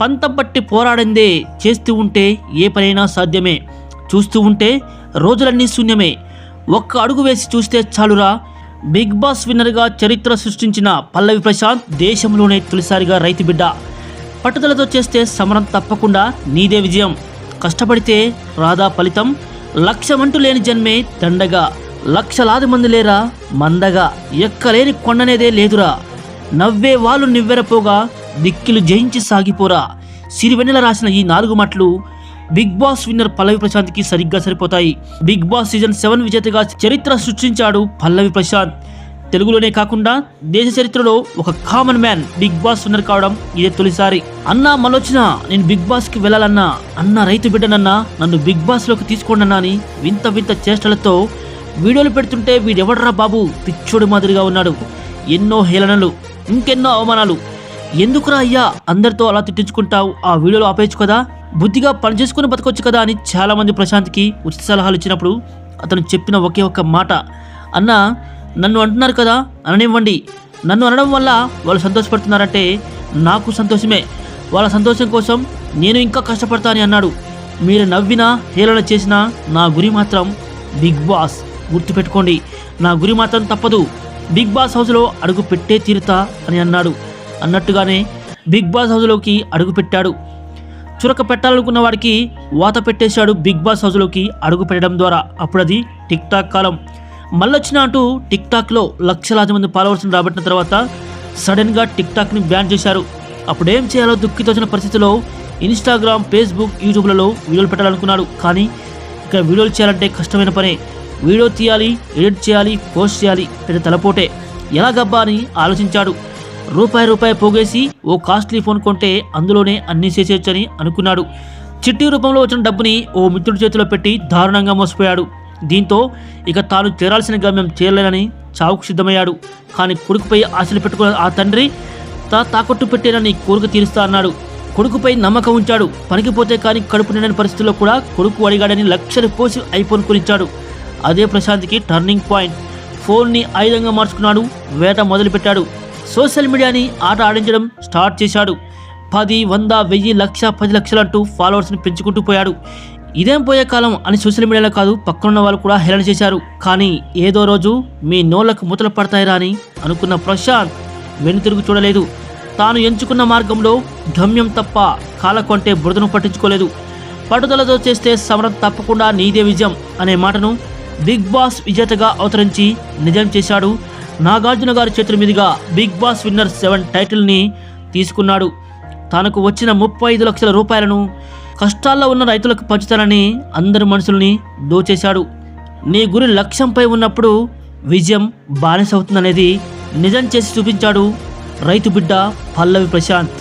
పంతం పట్టి పోరాడిందే చేస్తూ ఉంటే ఏ పనైనా సాధ్యమే. చూస్తూ ఉంటే రోజులన్నీ శూన్యమే. ఒక్క అడుగు వేసి చూస్తే చాలురా. బిగ్ బాస్ విన్నర్గా చరిత్ర సృష్టించిన పల్లవి ప్రశాంత్ దేశంలోనే తొలిసారిగా రైతు బిడ్డ. పట్టుదలతో చేస్తే సమరం తప్పకుండా నీదే విజయం. కష్టపడితే రాదా ఫలితం. లక్షమంటూ లేని జన్మే దండగా. లక్షలాది మంది లేరా? మందగా. ఎక్కలేని కొండనేదే లేదురా. నవ్వే వాళ్ళు నివ్వెరపోగా. దిక్కిలు జయించి సాగిపోరా. సిరివెన్నెల రాసిన ఈ నాలుగు మాటలు బిగ్ బాస్ విన్నర్ పల్లవి ప్రశాంత్కి సరిగ్గా సరిపోతాయి. బిగ్ బాస్ సీజన్ సెవెన్ విజేతగా చరిత్ర సృష్టించాడు పల్లవి ప్రశాంత్. తెలుగులోనే కాకుండా దేశ చరిత్రలో ఒక common man Bigg Boss winner కావడం ఇదే తొలిసారి. అన్నా మళ్ళొచ్చిన నేను బిగ్ బాస్కి వెళ్ళాలన్నా అన్న రైతు బిడ్డనన్నా నన్ను బిగ్ బాస్లోకి లోకి అని వింత వింత చేష్టలతో వీడియోలు పెడుతుంటే వీడెవడరా బాబు? పిచ్చోడి మాదిరిగా ఉన్నాడు. ఎన్నో హేళనలు ఇంకెన్నో అవమానాలు. ఎందుకురా అయ్యా అందరితో అలా తిట్టించుకుంటావు? ఆ వీడియోలో ఆపేయచ్చు కదా? బుద్ధిగా పని చేసుకుని బతకొచ్చు కదా అని చాలామంది ప్రశాంత్కి ఉచిత సలహాలు ఇచ్చినప్పుడు అతను చెప్పిన ఒకే ఒక్క మాట. అన్న నన్ను అంటున్నారు కదా? అననివ్వండి. నన్ను అనడం వల్ల వాళ్ళు సంతోషపడుతున్నారంటే నాకు సంతోషమే. వాళ్ళ సంతోషం కోసం నేను ఇంకా కష్టపడతా అని అన్నాడు. మీరు నవ్వినా హేళన చేసినా నా గురి మాత్రం బిగ్ బాస్. గుర్తుపెట్టుకోండి నా గురి మాత్రం తప్పదు. బిగ్ బాస్ హౌస్లో అడుగు పెట్టే తీరుతా అని అన్నాడు. అన్నట్టుగానే బిగ్ బాస్ హౌస్లోకి అడుగు పెట్టాడు చురక పెట్టాలనుకున్న వాడికి వాత పెట్టేశాడు బిగ్ బాస్ హౌస్లోకి అడుగు పెట్టడం ద్వారా. అప్పుడు అది టిక్ టాక్ కాలం. మళ్ళొచ్చిన అంటూ టిక్ టాక్లో లక్షలాది మంది ఫాలోవర్స్ని రాబట్టిన తర్వాత సడన్గా టిక్ టాక్ని బ్యాన్ చేశారు. అప్పుడేం చేయాలో దుఃఖితోచిన పరిస్థితిలో ఇన్స్టాగ్రామ్ ఫేస్బుక్ యూట్యూబ్లలో వీడియోలు పెట్టాలనుకున్నాడు. కానీ ఇక్కడ వీడియోలు చేయాలంటే కష్టమైన పనే. వీడియో తీయాలి ఎడిట్ చేయాలి పోస్ట్ చేయాలి పెద్ద తలపోటే. ఎలాగబ్బా అని ఆలోచించాడు. రూపాయి రూపాయి పోగేసి ఓ కాస్ట్లీ ఫోన్ కొంటే అందులోనే అన్నీ చేసేయచ్చని అనుకున్నాడు. చిట్టి రూపంలో వచ్చిన డబ్బుని ఓ మిత్రుడి చేతిలో పెట్టి దారుణంగా మోసపోయాడు. దీంతో ఇక తాను చేరాల్సిన గమ్యం చేరలేనని చావుకు సిద్ధమయ్యాడు. కానీ కొడుకుపై ఆశలు పెట్టుకున్న ఆ తండ్రి తా తాకట్టు పెట్టేనని కోరిక తీరుస్తా అన్నాడు. కొడుకుపై నమ్మకం ఉంచాడు. పనికిపోతే కానీ కడుపు నిండని పరిస్థితుల్లో కూడా కొడుకు అడిగాడని లక్షలు పోసి ఐఫోన్ కొనిచ్చాడు. అదే ప్రశాంత్కి టర్నింగ్ పాయింట్. ఫోన్ని ఆయుధంగా మార్చుకున్నాడు వేట మొదలుపెట్టాడు. సోషల్ మీడియాని ఆట ఆడించడం స్టార్ట్ చేశాడు. పది వంద వెయ్యి లక్ష పది లక్షలంటూ ఫాలోవర్స్ని పెంచుకుంటూ పోయాడు. ఇదేం పోయే కాలం అని సోషల్ మీడియాలో కాదు పక్కనున్న వాళ్ళు కూడా హేళన చేశారు. కానీ ఏదో రోజు మీ నోళ్ళకు మూతలు పడతాయిరా అని అనుకున్న ప్రశాంత్ వెనుతిరుగు చూడలేదు. తాను ఎంచుకున్న మార్గంలో గమ్యం తప్ప కాలకొంటే బురదను పట్టించుకోలేదు. పట్టుదలతో చేస్తే సమరం తప్పకుండా నీదే విజయం అనే మాటను బిగ్ బాస్ విజేతగా అవతరించి నిజం చేశాడు నాగార్జున గారి చేతుల మీదుగా బిగ్ బాస్ విన్నర్ సెవెన్ టైటిల్ని తీసుకున్నాడు. తనకు వచ్చిన ముప్పై ఐదు లక్షల రూపాయలను కష్టాల్లో ఉన్న రైతులకు పంచుతానని అందరి మనుషుల్ని దోచేశాడు. నీ గురి లక్ష్యంపై ఉన్నప్పుడు విజయం బానిసవుతుందనేది నిజం చేసి చూపించాడు రైతు బిడ్డ పల్లవి ప్రశాంత్.